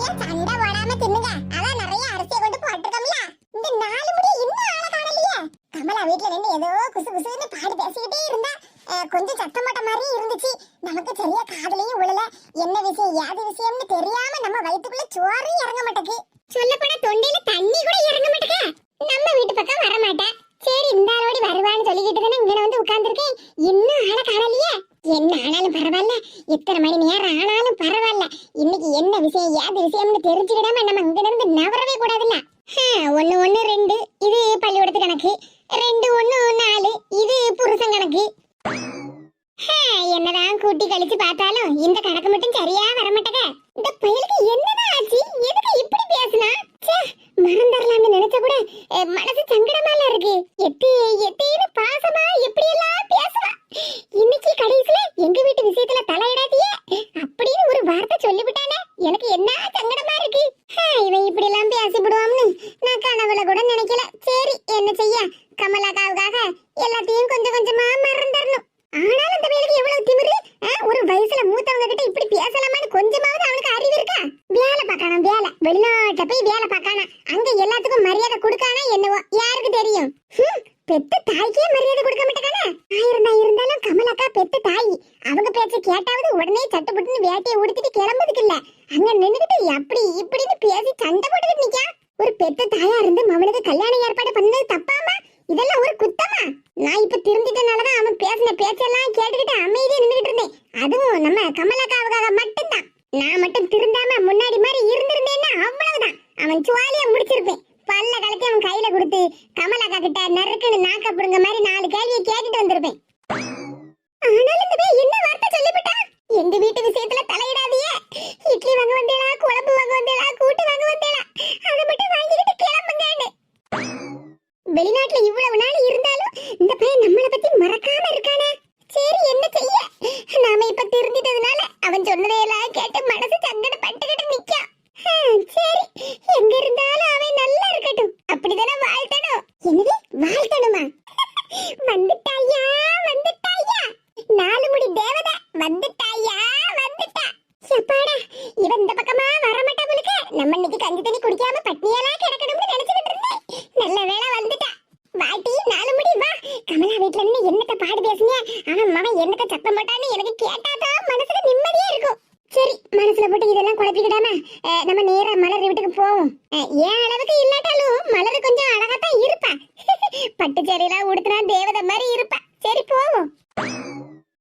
ஏன் சண்டை போடாம தின்னுங்க அதான் நிறைய அரிசியை கொண்டு போட்டிருக்கோம்ல இந்த நாலு முடி இன்னும் ஆளை காணலையே கமலா வீட்ல நின்று ஏதோ குசு குசுன்னு பாடி பேசிக்கிட்டே இருந்தா கொஞ்சம் சத்தம் போட்ட மாதிரி இருந்துச்சு நமக்கு சரியா காதலையும் உழல என்ன விஷயம் யாது விஷயம்னு தெரியாம நம்ம வயித்துக்குள்ள சோறும் இறங்க மாட்டேக்கு சொல்லப்போனா தொண்டையில தண்ணி கூட இறங்க மாட்டேங்க நம்ம வீட்டு பக்கம் வர மாட்டா சரி இந்த ஆளோடி வருவான்னு சொல்லிக்கிட்டு தானே இங்க வந்து உட்கார்ந்துருக்கேன் இன்னும் காணலையே என்ன ஆனாலும் பரவாயில்ல. எத்தனை மணி நேரம் ஆனாலும் பரவாயில்ல. இன்னைக்கு என்ன விஷயம் ஏது விஷயம்னு தெரிஞ்சுக்கிடாம நம்ம இங்க இருந்து நவரவே கூடாதுல்ல? ஒன்னு ஒன்னு ரெண்டு இது பள்ளிக்கூடத்து கணக்கு. ரெண்டு ஒண்ணு நாலு இது புருஷன் கணக்கு. என்னதான் கூட்டி கழிச்சு பார்த்தாலும் இந்த கணக்கு மட்டும் சரியா வரமாட்டேங்க இந்த பயலுக்கு என்னதான் ஆச்சு எதுக்கு இப்படி பேசுனா ச்சே, மறந்துடலாம்னு நினைச்ச கூட அஹ், மனசு சங்கடமால இருக்கு எத்தி எத்தின்னு பாசமா எப்படி எல்லாம் பேசுவா இன்னைக்கு கடைசியில எங்க வீட்டு விஷயத்துல தலையிடாதியே அப்படின்னு ஒரு வார்த்தை சொல்லிவிட்டானே எனக்கு என்ன சங்கடமா இருக்கு ஹே, இவன் இப்படி எல்லாம் பேசிவிடுவான்னு நான் கனவுல கூட நினைக்கல சரி என்ன செய்ய கமலாக்காவுக்காக எல்லாத்தையும் கொஞ்சம் கொஞ்சமா மறந்துடணும் ஆனாலும் அந்த வேலைக்கு எவ்வளவு திமிரு ஆ, ஒரு வயசுல மூத்தவங்க கிட்ட இப்படி பேசலாமான்னு கொஞ்சமாவது அவனுக்கு அறிவு இருக்கா வேலை வெளிநாட்டை போய் வேலை பார்க்கானா அங்க எல்லாத்துக்கும் மரியாதை கொடுக்கானா என்னவோ யாருக்கு தெரியும் ஹம், பெத்த தாய்க்கே மரியாதை கொடுக்க மாட்டேங்கானே ஆயிரம் தான் இருந்தாலும் கமலக்கா பெத்த தாய் அவங்க பேச்ச கேட்டாவது உடனே சட்டுப்புட்டுன்னு வேட்டையை உடுத்திட்டு கிளம்புறதுக்கு இல்ல அங்க நின்னுகிட்டு அப்படி இப்படின்னு பேசி சண்டை போட்டுக்கிட்டு நிக்கா ஒரு பெத்த தாயா இருந்து மவனுக்கு கல்யாண ஏற்பாடு பண்ணது தப்பாமா இதெல்லாம் ஒரு குத்தமா நான் இப்ப திருந்திட்டனாலதான் அவன் பேசின பேச்செல்லாம் கேட்டுக்கிட்டு அமைதியா நின்னுகிட்டு இருந்தேன் அதுவும் நம்ம கமலக்காவுக்காக மட்டும்தான் நான் மட்டும் திருந்தாம முன்னாடி மாதிரி இருந்திருந்தேன்னா அவ்வளவுதான் அவன் சுவாலியா முடிச்சிருப்பேன் பல்ல கலக்கி அவன் கையில கொடுத்து கமலாக்கா இருக்குன்னு நாக்கப்படுங்க மாதிரி நாலு கேள்வியை கேட்டுட்டு வந்திருப்பேன் ஆனாலும் இந்த பையன் என்ன வார்த்தை சொல்லிவிட்டா எங்க வீட்டு விஷயத்துல தலையிடாதீங்க இட்லி வாங்க வந்தேளா குழம்பு வாங்க வந்தேளா கூட்டு வாங்க வந்தேளா அதை மட்டும் வாங்கிக்கிட்டு கிளம்புங்கன்னு வெளிநாட்டுல இவ்வளவு நாள் இருந்தாலும் இந்த பையன் நம்மள பத்தி மறக்காம இருக்கானே சரி என்ன செய்ய நாம இப்ப திருந்திட்டதுனால அவன் சொன்னதையெல்லாம் கேட்டு மனசு சங்கடப்பட்டுக்கிட்டு நிக்கா ஹம், சரி எங்க இருந்தாலும் அவன் நல்லா இருக்கட்டும் அப்படிதானே வாழ்த்தணும் என்னது வாழ்த்தணுமா வந்துட்டாயா வந்துட்டாயா நாலு முடி தேவதை வந்துட்டாயா வந்துட்டா எப்பாடா இவன் இந்த பக்கமா வரமாட்டா போலுக்க. நம்ம இன்னைக்கு கஞ்சி தண்ணி குடிக்காம பட்னியெல்லாம் கிடக்கணும்னு நினைச்சுக்கிட்டு இருந்தேன் நல்ல வேளை வந்துட்டா வாட்டி நாலு முடி வா கமலா வீட்ல இருந்து என்னத்த பாடு பேசுங்க அவன் மகன் என்னத்த சத்தம் போட்டான்னு எனக்கு கேட்டாதான் மனசுக்கு நிம்மதியா இருக்கும் சரி மனசுல போட்டு இதெல்லாம் குழப்பிக்கிடாம அஹ், நம்ம நேரா மலர் வீட்டுக்கு போவோம் அஹ், என் அளவுக்கு இல்லாட்டாலும் மலர் கொஞ்சம் அழகாத்தான் இருப்பா பட்டு சேரியெல்லாம் உடுத்தினா தேவதை மாதிரி இருப்பா சரி போவோம்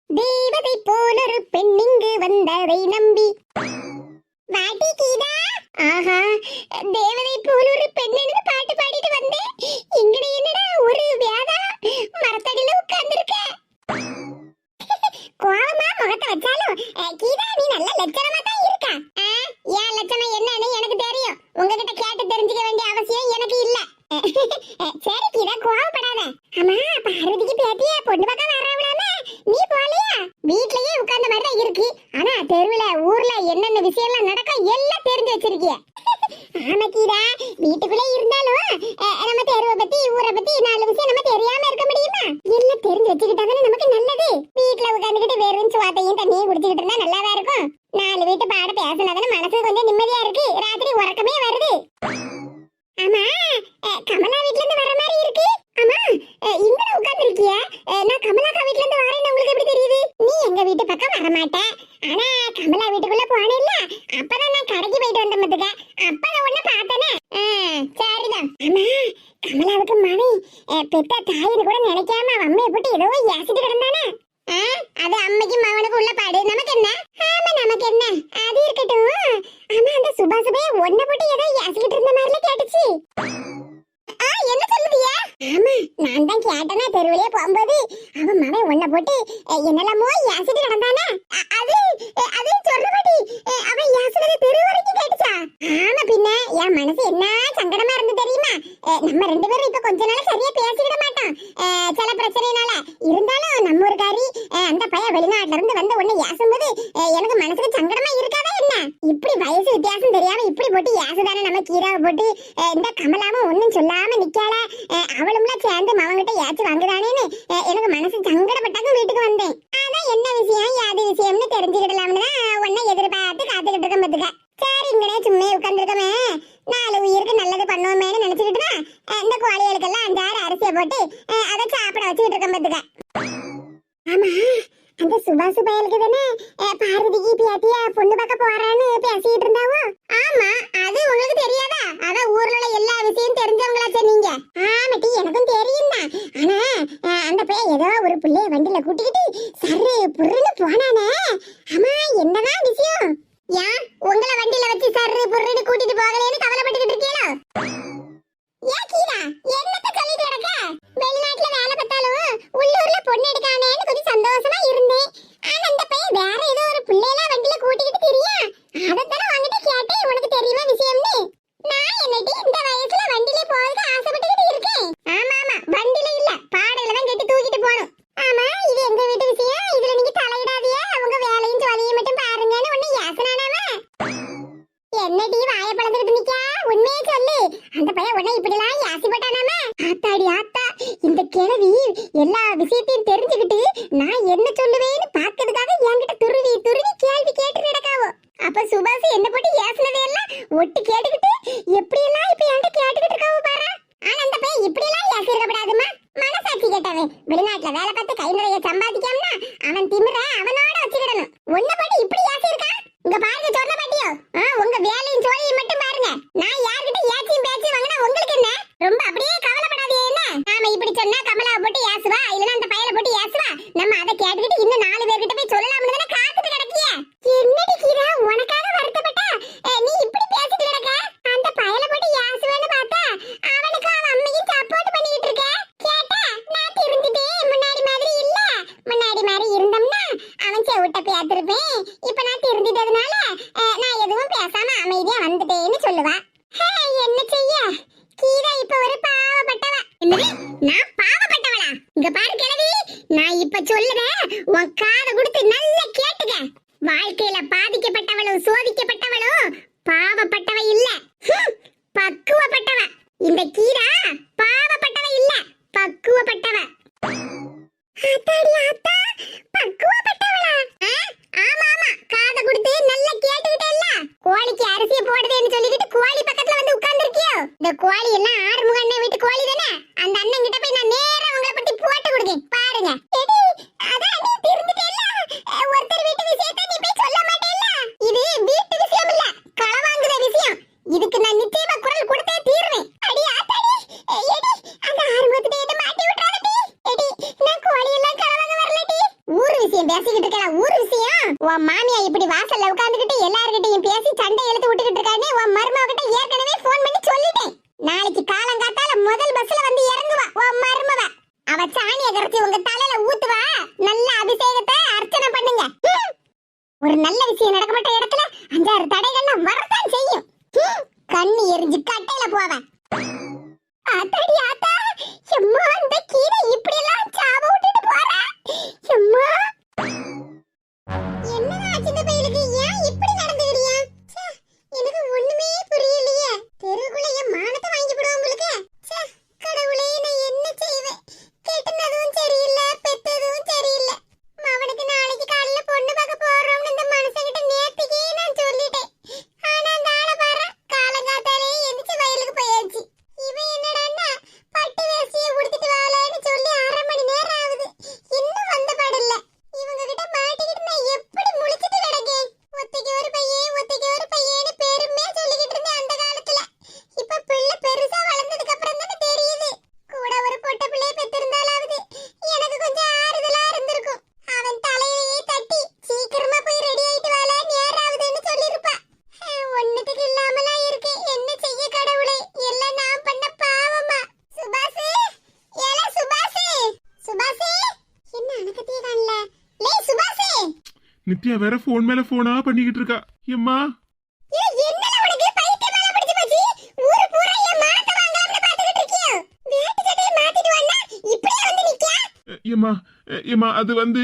தேவதை போலொரு பெண் இங்கு வந்ததை நம்பி வாட்டி கீதா ஆஹா தேவதை போல் ஒரு பெண்ணெடுத்து பாட்டு பாடிட்டு வந்தேன் இங்கட என்னடா ஒரு வியாதா மரத்தடியில உட்கார்ந்திருக்க கோவமா முகத்தை வச்சாலும் அஹ், கீதா நீ நல்ல லட்சணமா தான் இருக்கா ஆ, என் லட்சணம் என்னன்னு எனக்கு தெரியும் உங்ககிட்ட கேட்டு தெரிஞ்சுக்க வேண்டிய அவசியம் எனக்கு இல்ல அஹ், சரி கீதா கோவப்படாத ஆமா பார்வதிக்கு பேத்திய பொண்ணு பக்கம் வராவலாம நீ போலையா வீட்லயே உட்கார்ந்த மாதிரி தான் இருக்கு ஆனா தெருவுல ஊர்ல என்னென்ன விஷயம்லாம் நடக்கும் எல்லாம் தெரிஞ்சு வச்சிருக்கிய ஆமா கீதா வீட்டுக்குள்ளே இருந்தாலும் அஹ், நம்ம தெருவை பத்தி ஊரை பத்தி நாலு விஷயம் நம்ம தெரியாம இருக்க முடியுமா எல்லாம் தெரிஞ்சு வச்சுக்கிட்டாதானே நமக்கு நல்லது வீட்டுல உட்காந்துக்கிட்டு வெறும் சுவாத்தையும் தண்ணியும் குடிச்சுக்கிட்டு இருந்தா நல்லாவா இருக்கும் நாலு வீட்டு பாட பேசினதானே மனசு கொஞ்சம் நிம்மதியா இருக்கு. ராத்திரி உறக்கமே வருது. ஆமா கமலா வீட்ல இருந்து வர மாதிரி இருக்கு. ஆமா இங்க உட்கார்ந்து இருக்கிய நான் கமலாக்கா வீட்ல இருந்து வரேன்னு உங்களுக்கு எப்படி தெரியுது? நீ எங்க வீட்டு பக்கம் வர மாட்டேன் ஆனா கமலா வீட்டுக்குள்ள போனே இல்ல அப்பதான் நான் கடைக்கு போயிட்டு வந்த மதுக்க அப்ப நான் உன்ன பார்த்தனே. சரிதான். ஆமா கமலாவுக்கு மணி பெத்த தாயின்னு கூட நினைக்காம அம்மையை போட்டு ஏதோ ஏசிட்டு கிடந்தானே. அது அம்மைக்கு மகனுக்கு உள்ள பாடு. நமக்கு என்ன ஆமா நமக்கு என்ன அது இருக்கட்டும். ஆமா அந்த சுபா சுபைய ஒன்ன போட்டு ஏதோ ஏசிக்கிட்டு இருந்த மாதிரில கேட்டுச்சு. ஆமா நான் தான் கேட்டனா தெருவிலே போகும்போது அவன் மகன் உன்னை போட்டு என்னெல்லாமோ யாசிட்டு நடந்தானா? அது அது சொல்றபடி அவன் ஏசுனது தெரு வரைக்கும் கேட்டுச்சா? ஆமா பின்ன என் மனசு என்ன சங்கடமா இருந்து தெரியுமா? நம்ம ரெண்டு பேரும் இப்ப கொஞ்ச நாள் சரியா பேசிக்கிட மாட்டோம். சில பிரச்சனைனால. இருந்தாலும் நம்ம ஒரு காரி அந்த பையன் வெளிநாட்டுல இருந்து வந்து உன்னை யாசும்போது எனக்கு மனசுக்கு சங்கடமா இருக்காதா என்ன? இப்படி வயசு வித்தியாசம் தெரியாம இப்படி போட்டு யாசுதானே நம்ம கீராவை போட்டு இந்த கமலாவும் ஒன்னும் சொல்லாம நிக்கால அஹ், அவளும்லாம் சேர்ந்து மவங்கிட்ட ஏச்சு வாங்குதானேன்னு எனக்கு மனசு சங்கடப்பட்டாக்கும் வீட்டுக்கு வந்தேன். அதான் என்ன விஷயம் யாது விஷயம்னு தெரிஞ்சுக்கிடலாம்னு ஒட்டி கேட்டுக்கிட்டு 管理那 நித்யா வேற போன் மேல போனா பண்ணிக்கிட்டு இருக்கா. எம்மா ஏமா ஏமா அது வந்து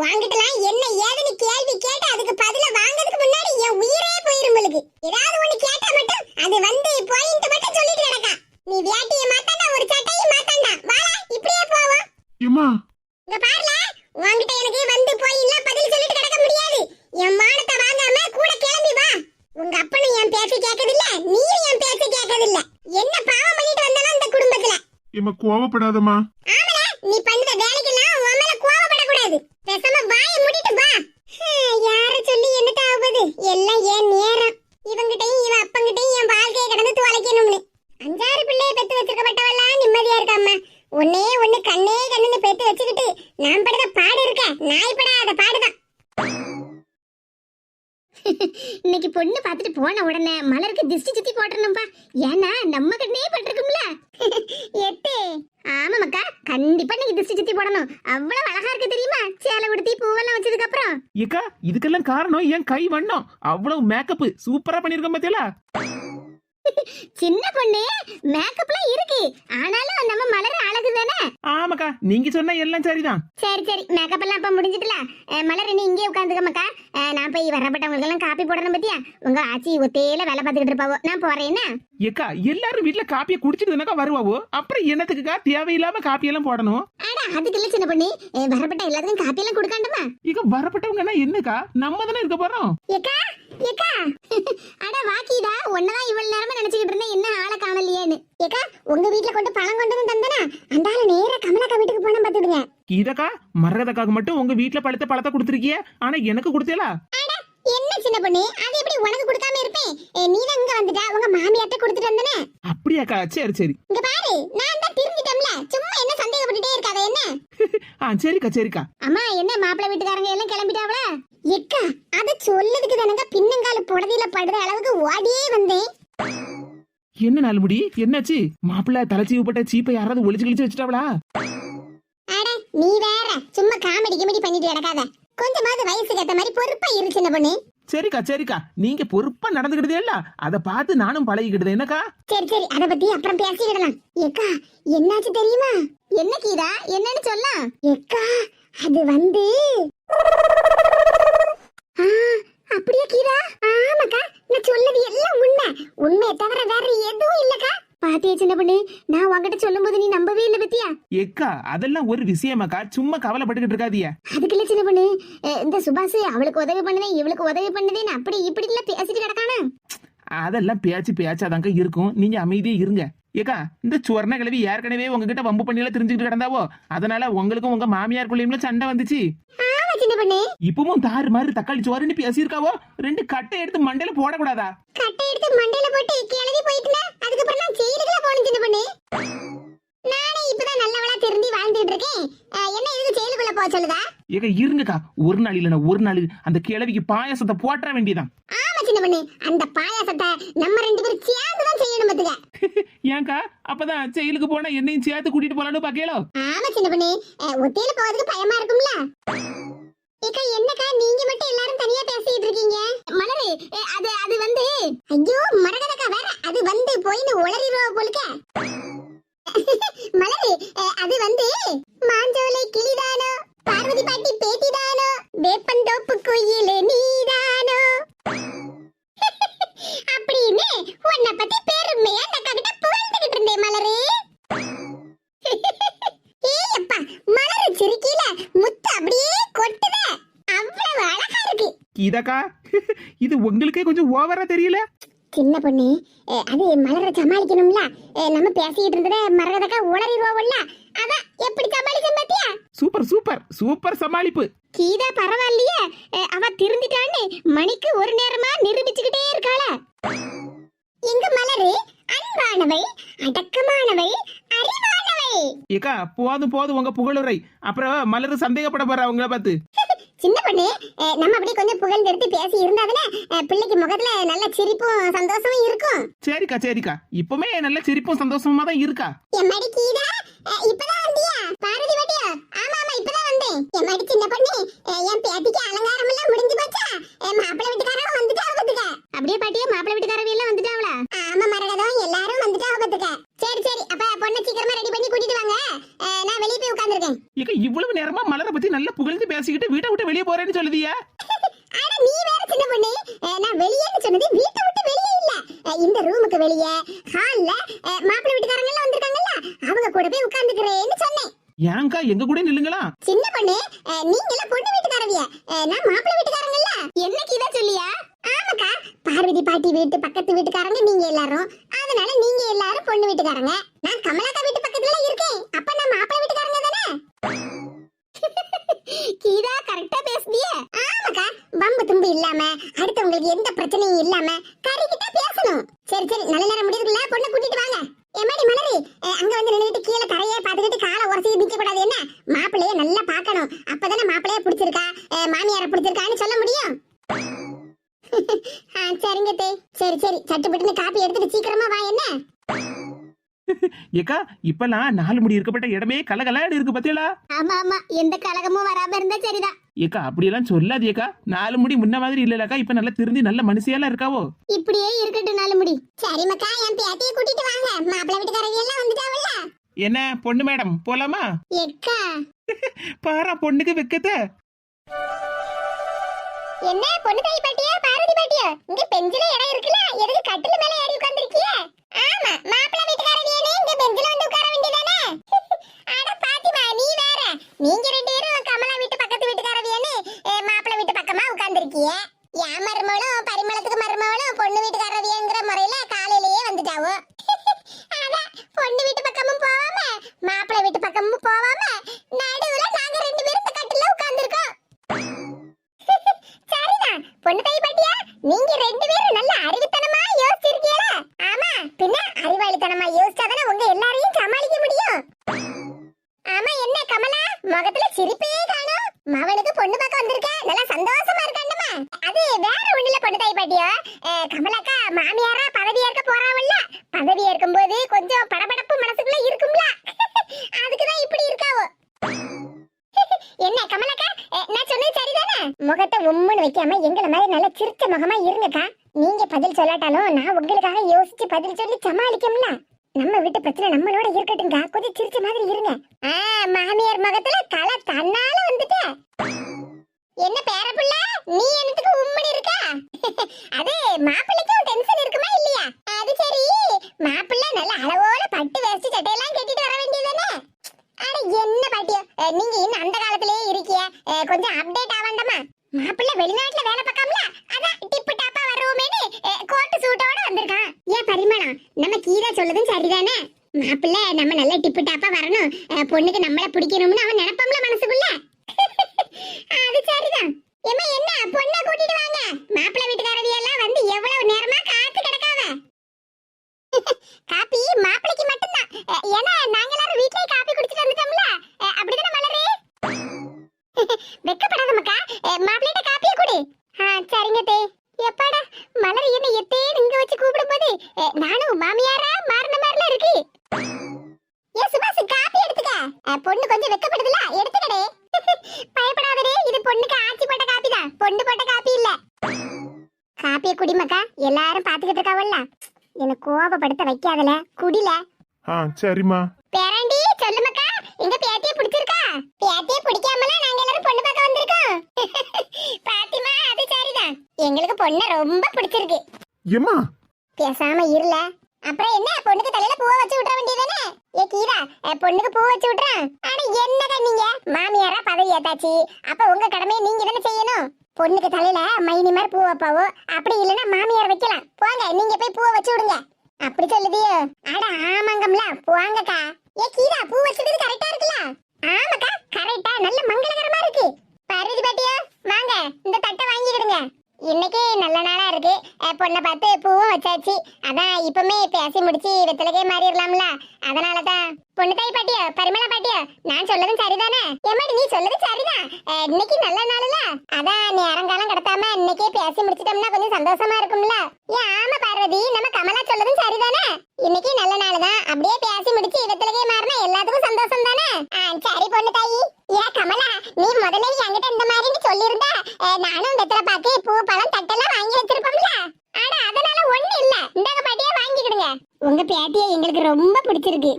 வாங்கிட்டலாம் என்ன ஏதுன்னு கேள்வி கேட்டு அதுக்கு பதில வாங்கிறதுக்கு முன்னாடி என் உயிரே போயிரும் உங்களுக்கு ஏதாவது ஒண்ணு கேட்டா மட்டும் அது வந்து பாயிண்ட் மட்டும் சொல்லிட்டு நடக்கா நீ வேட்டியை மாத்தாண்டா ஒரு சட்டையை மாத்தாண்டா. இப்படியே போவோம். ஏமா இங்க பாருல உன்கிட்ட எனக்கு வந்து போய் இல்ல பதில் சொல்லிட்டு கிடக்க முடியாது. என் மானத்தை வாங்காம கூட கிளம்பி வா. உங்க அப்பனும் என் பேச்சு கேட்கறது இல்ல நீயும் என் பேச்சு கேட்கறது என்ன பாவம் பண்ணிட்டு வந்தாலும் இந்த குடும்பத்துல? இம்ம கோவப்படாதமா ஆமா நீ பண்ற வேலைக்கெல்லாம் உன் மேல கோவப்பட கூடாது பேசாம வாயை மூடிட்டு வா. யார சொல்லி என்னட்ட ஆகுது எல்லாம் ஏன் நேரம். இவங்கிட்டையும் இவ அப்பங்கிட்டையும் என் வாழ்க்கையை கடந்து தொலைக்கணும்னு அஞ்சாறு பிள்ளையை பெத்து வச்சிருக்கப்பட்டவெல்லாம் நிம்மதியா இருக்காம்மா ஒன்னே ஒண்ணு கண்ணே கண்ணுன்னு பெத்து வச்சுக்கிட்டு நான் படுற பாடு இருக்க நாய் படாத பாடுதான். இன்னைக்கு பொண்ணு பார்த்துட்டு போன உடனே மலருக்கு திஷ்டி சுத்தி போட்டுறணும்பா. ஏன்னா நம்ம கண்ணே பட்டிருக்கும்ல. எட்டு ஆமா மக்கா கண்டிப்பா நீங்க திஷ்டி சுத்தி போடணும். அவ்வளவு அழகா இருக்கு தெரியுமா? சேலை உடுத்தி பூவெல்லாம் வச்சதுக்கு அப்புறம் ஏக்கா இதுக்கெல்லாம் காரணம் என் கை வண்ணம். அவ்வளவு மேக்கப் சூப்பரா பண்ணிருக்கேன் பாத்தியலா சின்ன பொண்ணு மேக்கப்லாம் இருக்கு. ஆனாலும் நம்ம மலர் அழகு தானே? ஆமாக்கா நீங்க சொன்ன எல்லாம் சரிதான். சரி சரி. மேக்கப் எல்லாம் அப்ப முடிஞ்சிட்டுல. மலர் நீ இங்கே உட்காந்துக்க மக்கா அஹ், நான் போய் வரப்பட்டவங்களுக்கு எல்லாம் காப்பி போடணும் பத்தியா? உங்க ஆச்சி ஒத்தையில வேலை பார்த்துக்கிட்டு இருப்பாவோ? நான் போறேன் என்ன? ஏக்கா எல்லாரும் வீட்ல காப்பியை குடிச்சிட்டு தானக்கா வருவாவோ? அப்புறம் என்னத்துக்குக்கா தேவையில்லாம காப்பியெல்லாம் போடணும்? அட அதுக்கு இல்ல சின்ன பொண்ணு. வரப்பட்ட எல்லாத்துக்கும் காப்பி எல்லாம் கொடுக்காண்டுமா இங்க வரப்பட்டவங்கன்னா என்னக்கா? நம்ம தானே இருக்க போறோம். ஏக்கா ஏக்கா. அட வாக்கிடா ஒன்னதான் இவ்வளவு நேரமா நினைச்சுக்கிட்டு இருந்தேன் என்ன ஆளை காணலையேன்னு. ஏக்கா உங்க வீட்ல கொண்டு பழம் கொண்டு வந்து தந்தனா? அந்த ஆளு நேரா கமலாக்கா வீட்டுக்கு போனா பாத்துடுங்க இதக்கா மரகதக்காக மட்டும் உங்க வீட்ல பழுத்த பழத்தை கொடுத்துருக்கிய? ஆனா எனக்கு கொடுத்தேலா? என்ன சின்ன பொண்ணு? அது எப்படி உனக்கு கொடுக்காம இருப்பேன்? நீ தான் இங்க வந்துட்டா உங்க மாமியார்ட்ட கொடுத்துட்டு வந்தனே. அப்படியாக்கா சரி சரி. இங்க பாரு நான் தான் திரும்பிட்டேன்ல சும்மா என்ன சந்தேகப்பட்டுட்டே இருக்காத என்ன? ஆ சரிக்கா சரிக்கா. அம்மா என்ன மாப்பிள்ளை வீட்டுக்காரங்க எல்லாம் கிளம்பிட்டாவளா? எக்கா அத சொல்லதுக்கு தானங்க பின்னங்கால புடதியில படுற அளவுக்கு ஓடியே வந்தேன். என்ன நாள்முடி என்னாச்சு? மாப்பிள்ள தலைச்சீவு போட்ட சீப்பை யாராவது ஒளிச்சு கிழிச்சு வச்சுட்டாவளா? அட நீ வேற. சும்மா காமெடி கிமெடி பண்ணிட்டு கிடக்காத. கொஞ்சமாவது வயசுக்கு ஏத்த மாதிரி பொறுப்பா இரு சின்ன பொண்ணு. சரிக்கா சரிக்கா. நீங்க பொறுப்பா நடந்துக்கிட்டதே இல்ல. அத பார்த்து நானும் பழகிக்கிட்டது. என்னக்கா? சரி சரி. அத பத்தி அப்புறம் பேசிக்கிடலாம். ஏக்கா என்னாச்சு தெரியுமா? என்ன கீதா? என்னன்னு சொல்லலாம் ஏக்கா அது வந்து அப்படியே கீதா? ஆமாக்கா நான் சொல்லது எல்லாம் உண்மை. உண்மையை தவிர வேற எதுவும் இல்லக்கா. பாத்தியா சின்ன பொண்ணு நான் உன்கிட்ட சொல்லும்போது நீ நம்பவே இல்லை பத்தியா? ஏக்கா அதெல்லாம் ஒரு விஷயமாக்கா. சும்மா கவலைப்பட்டுக்கிட்டு இருக்காதிய அதுக்கு இல்ல சின்ன பொண்ணு இந்த சுபாஷ் அவளுக்கு உதவி பண்ணுதேன் இவளுக்கு உதவி பண்ணுதேன்னு அப்படி இப்படி எல்லாம் பேசிட்டு கிடக்கானா? அதெல்லாம் பேச்சு பேச்சாதாங்க இருக்கும். நீங்க அமைதியே இருங்க. ஏக்கா இந்த சுவர்ண கிழவி ஏற்கனவே உங்ககிட்ட வம்பு பண்ணியெல்லாம் தெரிஞ்சுக்கிட்டு கிடந்தாவோ? அதனால உங்களுக்கும் உங்க மாமியாருக்குள்ளேயும்ல சண்டை வந்துச்சு. சின்ன பொண்ணு? இப்பவும் தாறு மாதிரி தக்காளி சோறுன்னு பேசியிருக்காவோ? ரெண்டு கட்டை எடுத்து மண்டையில போடக்கூடாதா? கட்டை எடுத்து மண்டையில போட்டு கிளறி போயிட்டுனா அதுக்கப்புறம் நான் ஜெயிலுக்குள்ள போகணும் சின்ன பொண்ணு. நானே இப்பதான் நல்லவளா திரும்பி வாழ்ந்துட்டு இருக்கேன். என்ன இதுக்கு ஜெயிலுக்குள்ள போக சொல்லுதா? ஏக்கா இருங்கக்கா. ஒரு நாள் இல்லைன்னா ஒரு நாள் அந்த கிழவிக்கு பாயாசத்தை போட்டுற வேண்டியதான் ஆமா சின்ன பொண்ணு. அந்த பாயாசத்தை நம்ம ரெண்டு பேரும் சேர்ந்து தான் செய்யணும் பாத்துக்க. ஏன்க்கா அப்பதான் ஜெயிலுக்கு போனா என்னையும் சேர்த்து கூட்டிட்டு போலான்னு பாக்கலோ? ஆமா சின்ன பொண்ணு. ஒத்தையில போறதுக்கு பயமா இருக்கும்ல. ஏக்கா என்னக்கா நீங்க மட்டும் எல்லாரும் தனியா பேசிட்டு இருக்கீங்க? மலரு அது அது வந்து ஐயோ மரகதக்கா வேற. அது வந்து போயின்னு உளறிடுவா போலுக்க. மலரு அது வந்து மாஞ்சோலை கிளிதானோ பார்வதி பாட்டி பேத்திதானோ வேப்பந்தோப்பு குயிலே நீதானோ? அப்படின்னு உன்னை பத்தி பெருமையா அந்த கிட்ட புகழ்ந்துகிட்டு இருந்தேன் மலரு ஏய் அப்பா மலரு சிரிக்கீல முத்து அப்படியே கொட்டுதே அவ்வளவு அழகா இருக்கு இதக்கா? இது உங்களுக்கே கொஞ்சம் ஓவரா தெரியல? சின்ன பொண்ணு அது மலர சமாளிக்கணும்ல? நம்ம பேசிட்டு இருந்தத மரகதக்கா உளறிடுவோம்ல? அதான் எப்படி சமாளிச்சேன் பாத்தியா? Super super. சூப்பர் சமாளிப்பு. கீதா பரவாயில்லையே. அவ திருந்திட்டான்னு மணிக்கு ஒரு நேரமா நிரூபிச்சுக்கிட்டே இருக்காள. எங்க மலரு அன்பானவை அடக்கமானவை அறிவானவை. ஏக்கா போதும் போதும் உங்க புகழுரை. அப்புறம் மலரு சந்தேகப்பட போற அவங்கள பார்த்து. சின்ன பொண்ணு அஹ், நம்ம அப்படியே கொஞ்சம் புகழ்ந்தெடுத்து பேசி இருந்தாதானே பிள்ளைக்கு முகத்துல நல்ல சிரிப்பும் சந்தோஷமும் இருக்கும். சரிக்கா சரிக்கா. இப்பவுமே நல்ல சிரிப்பும் சந்தோஷமா தான் இருக்கா? எம்மாடி கீதா? இப்பதான் வந்தியா? பாரதி பாட்டியா? ஆமா ஆமா இப்பதான் வந்தேன். எம்மாடி சின்ன பொண்ணு என் பேத்திக்கு அலங்காரம் எல்லாம் முடிஞ்சு போச்சா? மாப்பிள்ளை வீட்டுக்காரங்க வந்துட்டா பாத்துக்க அப்படியே பாட்டியே மாப்பிள்ளை வீட்டுக்காரவி எல்லாம் வந்துட்டாவளா? ஆமா மரகதம் எல்லாரும் வந்துட்டா பாத்துக்க சரி சரி அப்ப பொண்ணை சீக்கிரமா ரெடி பண்ணி கூட்டிட்டு வாங்க. அஹ், நான் வெளியே போய் உட்கார்ந்திருக்கேன். இவ்வளவு நேரமா மலரை பத்தி நல்லா புகழ்ந்து பேசிக்கிட்டு வீட்டை விட்டு வெளியே போறேன்னு சொல்லுதியா? ஆனா நீ வேற சின்ன பொண்ணு. நான் வெளியேன்னு சொன்னது வீட்டை விட்டு வெளியே இல்ல. இந்த ரூமுக்கு வெளியே ஹால்ல மாப்பிள்ளை வீட்டுக்காரங்க எல்லாம் வந்திருக்காங்கல்ல. அவங்க கூட போய் உட்கார்ந்துக்கிறேன்னு சொன்னேன். ஏன்க்கா எங்க கூட நில்லுங்களா? சின்ன பொண்ணு நீங்க எல்லாம் பொண்ணு வீட்டுக்காரவிய? நான் மாப்பிள்ளை வீட்டுக்காரங்கல்ல. என்ன கீதா சொல்லியா? ஆமாக்கா பார்வதி பாட்டி வீட்டு பக்கத்து வீட்டுக்காரங்க நீங்க எல்லாரும். அதனால நீங்க எல்லாரும் பொண்ணு வீட்டுக்காரங்க. நான் கமலாக்கா வீட்டு பக்கத்துல இருக்கேன். அப்ப நான் மாப்பிள்ளை வீட்டுக்காரங்க தானே? கீதா கரெக்டா பேசுதியே ஆமாக்கா வம்பு தும்பு இல்லாம அடுத்தவங்களுக்கு எந்த பிரச்சனையும் இல்லாம கறிக்கிட்ட பேசணும். சரி சரி நல்ல நேரம் முடியுதுல பொண்ணு கூட்டிட்டு வாங்க. எம்மாடி மலரி. அஹ், அங்க வந்து நின்னுட்டு கீழே தரையே பாத்துக்கிட்டு காலை உரசி நிக்க கூடாது என்ன? மாப்பிள்ளைய நல்லா பார்க்கணும். அப்பதானே மாப்பிள்ளைய பிடிச்சிருக்கா? மாமியார மாமியாரை பிடிச்சிருக்கான்னு சொல்ல முடியும்? சரிங்க தே. சரி சரி. சட்டுப்பட்டுன்னு காப்பி எடுத்துட்டு சீக்கிரமா வா என்ன? ஏக்கா இப்பெல்லாம் நாலு முடி இருக்கப்பட்ட இடமே கலகலான்னு இருக்கு பத்தியலா ஆமா ஆமா. எந்த கலகமும் வராம இருந்தா சரிதான். ஏக்கா அப்படியெல்லாம் சொல்லாதியக்கா நாலு முடி முன்ன மாதிரி இல்லலக்கா. இப்ப நல்லா திருந்தி நல்ல மனுஷியெல்லாம் இருக்காவோ? இப்படியே இருக்கட்டும் நாலு முடி. சரி மக்கா என் பேத்தியை கூட்டிட்டு வாங்க. மாப்பிள்ளை வீட்டுக்காரங்க எல்லாம் வந்துட்டாவல்ல. என்ன பொண்ணு மேடம் போலாமா? எக்கா பாரா பொண்ணுக்கு வெக்கத்த? என்ன பொண்ணு தாய் பாட்டியா பார்வதி பாட்டியா? இங்க பெஞ்சில இடம் இருக்குல்ல எதுக்கு கட்டில மேல ஏறி உட்கார்ந்திருக்கிய? ஆமா மாப்பிள்ளை வீட்டுக்காரவியனே இங்க பெஞ்சில வந்து உட்கார வேண்டியதானே அட பாத்திமா நீ வேற நீங்க ரெண்டு பேரும் கமலா வீட்டு பக்கத்து வீட்டுக்காரவியனே மாப்பிள்ளை வீட்டு பக்கமா உட்கார்ந்திருக்கிய என் மருமகளும் பரிமளத்துக்கு மருமகளும் பொண்ணு வீட்டுக்காரவியங்கிற முறையில காலையிலேயே வந்துட்டாவோ அதான் பொண்ணு வீட்டு பக்கமும் போவாம மாப்பிள்ளை வீட்டு பக்கமும் போவாம நடுவுல நாங்க ரெண்டு பேரும் இந்த கட்டில உட்கார்ந்திருக்கோம் சரிதான் பொண்ணு தாய் பாட்டியா நீங்க ரெண்டு பேரும் நல்ல அறிவுத்தனமா யோசிச்சிருக்கீங்களா ஆமா பின்ன அறிவாளித்தனமா யோசிச்சாதானே உங்க எல்லாரையும் சமாளிக்க முடியும் ஆமா என்ன கமலா முகத்துல சிரிப்பே காணோம் மவனுக்கு பொண்ணு பார்க்க வந்திருக்க நல்லா சந்தோஷமா இருக்காண்டமா அது வேற ஒண்ணுல பொண்ணு பாட்டியா அஹ், கமலாக்கா மாமியாரா பதவி ஏற்க போறாவல்ல? பதவி ஏற்கும் போது கொஞ்சம் படபடப்பு மனசுக்குள்ள இருக்கும்ல? அதுக்குதான் இப்படி இருக்காவோ? என்ன கமலக்கா? நான் சொன்னது சரிதானே? முகத்தை உம்முன்னு வைக்காம எங்களை மாதிரி நல்ல சிரிச்ச முகமா இருங்கக்கா. நீங்க பதில் சொல்லாட்டாலும் நான் உங்களுக்காக யோசிச்சு பதில் சொல்லி சமாளிக்கும்ல. நம்ம வீட்டு பிரச்சனை நம்மளோட இருக்கட்டும்க்கா. கொஞ்சம் சிரிச்ச மாதிரி இருங்க. மாமியார் முகத்துல தலை தன்னால வந்துட்ட. என்ன பேரப்புள்ள? நீ என்னத்துக்கு உம்முன்னு அது மாப்பிள்ளைக்கும் டென்ஷன் இருக்குமா இல்லையா? அது சரி. மாப்பிள்ளை நல்ல அளவோட பட்டு வேஷ்டி சட்டையெல்லாம் கட்டிட்டு வர வேண்டியதானே அட என்ன பாட்டியோ? நீங்க இன்னும் அந்த காலத்திலேயே இருக்கிய கொஞ்சம் அப்டேட் ஆவாண்டமா மாப்பிள்ளை வெளிநாட்டுல வேலை பார்க்காமல அதான் டிப்பு டாப்பா வருவோமேனு கோட்டு சூட்டோட வந்திருக்கான். ஏன் பரிமளம்? நம்ம கீதா சொல்லதும் சரிதானே? மாப்பிள்ளை நம்ம நல்ல டிப்பு டாப்பா வரணும். பொண்ணுக்கு நம்மள பிடிக்கணும்னு அவன் நினைப்பாம்ல மனசுக்குள்ள அது சரிதான் ஏம்மா என்ன பொண்ணை கூட்டிட்டு வாங்க மாப்பிள்ளை வீட்டுக்காரவி எல்லாம் வந்து எவ்வளவு நேரமா காத்து கிடக்காவ காப்பி மாப்பிளைக்கு மட்டும்தான் அஹ், ஏன்னா நாங்க எல்லாரும் வீட்லயே காப்பி குடிச்சிட்டு வந்துட்டோம்ல அஹ், அப்படிதானே மலரு வெக்கப்படாத மக்கா மாப்பிள்ளைட்ட காப்பியை கொடு ஆ சரிங்க தே எப்பாடா மலர் என்ன எத்தே இங்க வச்சு கூப்பிடும்போது அஹ், நானும் மாமியாரா மாறின மாதிரில இருக்கு ஏ சுபாஷ் காப்பி எடுத்துக்க அஹ், பொண்ணு கொஞ்சம் வெக்கப்படுதுல எடுத்துக்கடே பயப்படாதடே இது பொண்ணுக்கு ஆச்சி போட்ட காப்பி தான் பொண்ணு போட்ட காப்பி இல்ல காப்பியை குடிமக்கா எல்லாரும் பாத்துக்கிட்டு இருக்காவல்ல என்ன கோபப்படுத்த வைக்காதல. குடில. ஆ சரிம்மா. பேராண்டி சொல்லு மக்கா எங்க பேத்திய பிடிச்சிருக்கா? பேத்திய பிடிக்காமல நாங்க எல்லாரும் பொண்ணு பார்க்க வந்திருக்கோம். பாத்திமா அது சரிதான். எங்களுக்கு பொண்ணு ரொம்ப பிடிச்சிருக்கு. ஏம்மா பேசாம இருல. அப்புறம் என்ன பொண்ணுக்கு தலையில பூவை வச்சு விட்ற வேண்டியதானே ஏ அஹ், பொண்ணுக்கு பூ வச்சு விட்றேன் ஆனா என்னடா நீங்க? மாமியாரா பதவி ஏத்தாச்சு. அப்ப உங்க கடமையை நீங்க தானே செய்யணும். பொண்ணுக்கு தலையில மைனி மாதிரி பூ வைப்பாவோ? அப்படி இல்லைன்னா மாமியார் வைக்கலாம். போங்க நீங்க போய் பூவை வச்சு விடுங்க. அப்படி சொல்லுதியோ. அட ஆமாங்கம்ல. போங்கக்கா. ஏ கீரா பூ வச்சது கரெக்டா இருக்குல்ல? ஆமாக்கா கரெக்டா நல்ல மங்களகரமா இருக்கு. பருதி பாட்டியா வாங்க. இந்த தட்டை வாங்கிக்கிடுங்க. இன்னைக்கு நல்ல நாளா இருக்கு. பொண்ணை பார்த்து பூவும் வச்சாச்சு. அதான் இப்பவுமே பேசி முடிச்சு வெத்தலகே மாறிடலாம்ல. அதனால தான் பொண்ணு தாய் பாட்டியா பரிமளா பாட்டியா நான் சொல்லதும் சரிதானே? ஏமாடி நீ சொல்லது சரிதான். இன்னைக்கு நல்ல நாள்ல. அதான் நேரங்காலம் கடத்தாம இன்னைக்கே பேசி முடிச்சிட்டோம்னா கொஞ்சம் சந்தோஷமா இருக்கும்ல. ஏன் ஆமா பார்வதி நம்ம கமலா சொல்லதும் சரிதானே? இன்னைக்கு நல்ல நாள் தான் அப்படியே பேசி முடிச்சு இவத்திலேயே மாறினா எல்லாத்துக்கும் சந்தோஷம் தானே சரி பொண்ணு தாயி ஏ கமலா நீ முதல்ல என்கிட்ட இந்த மாதிரி சொல்லியிருந்தா நானும் வெத்தலை பார்த்து பூ பழம் தட்டெல்லாம் வாங்கி வச்சிருப்போம்ல. ஆனா அதனால ஒண்ணு இல்ல. இந்தாங்க பாட்டியே வாங்கிக்கிடுங்க. உங்க பேத்தியை எங்களுக்கு ரொம்ப பிடிச்சிருக்கு.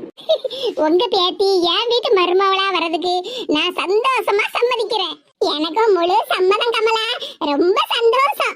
உங்க பேட்டி என் வீட்டு மருமவளா வர்றதுக்கு நான் சந்தோஷமா சம்மதிக்கிறேன். எனக்கும் முழு சம்மதம் கமலா. ரொம்ப சந்தோஷம்.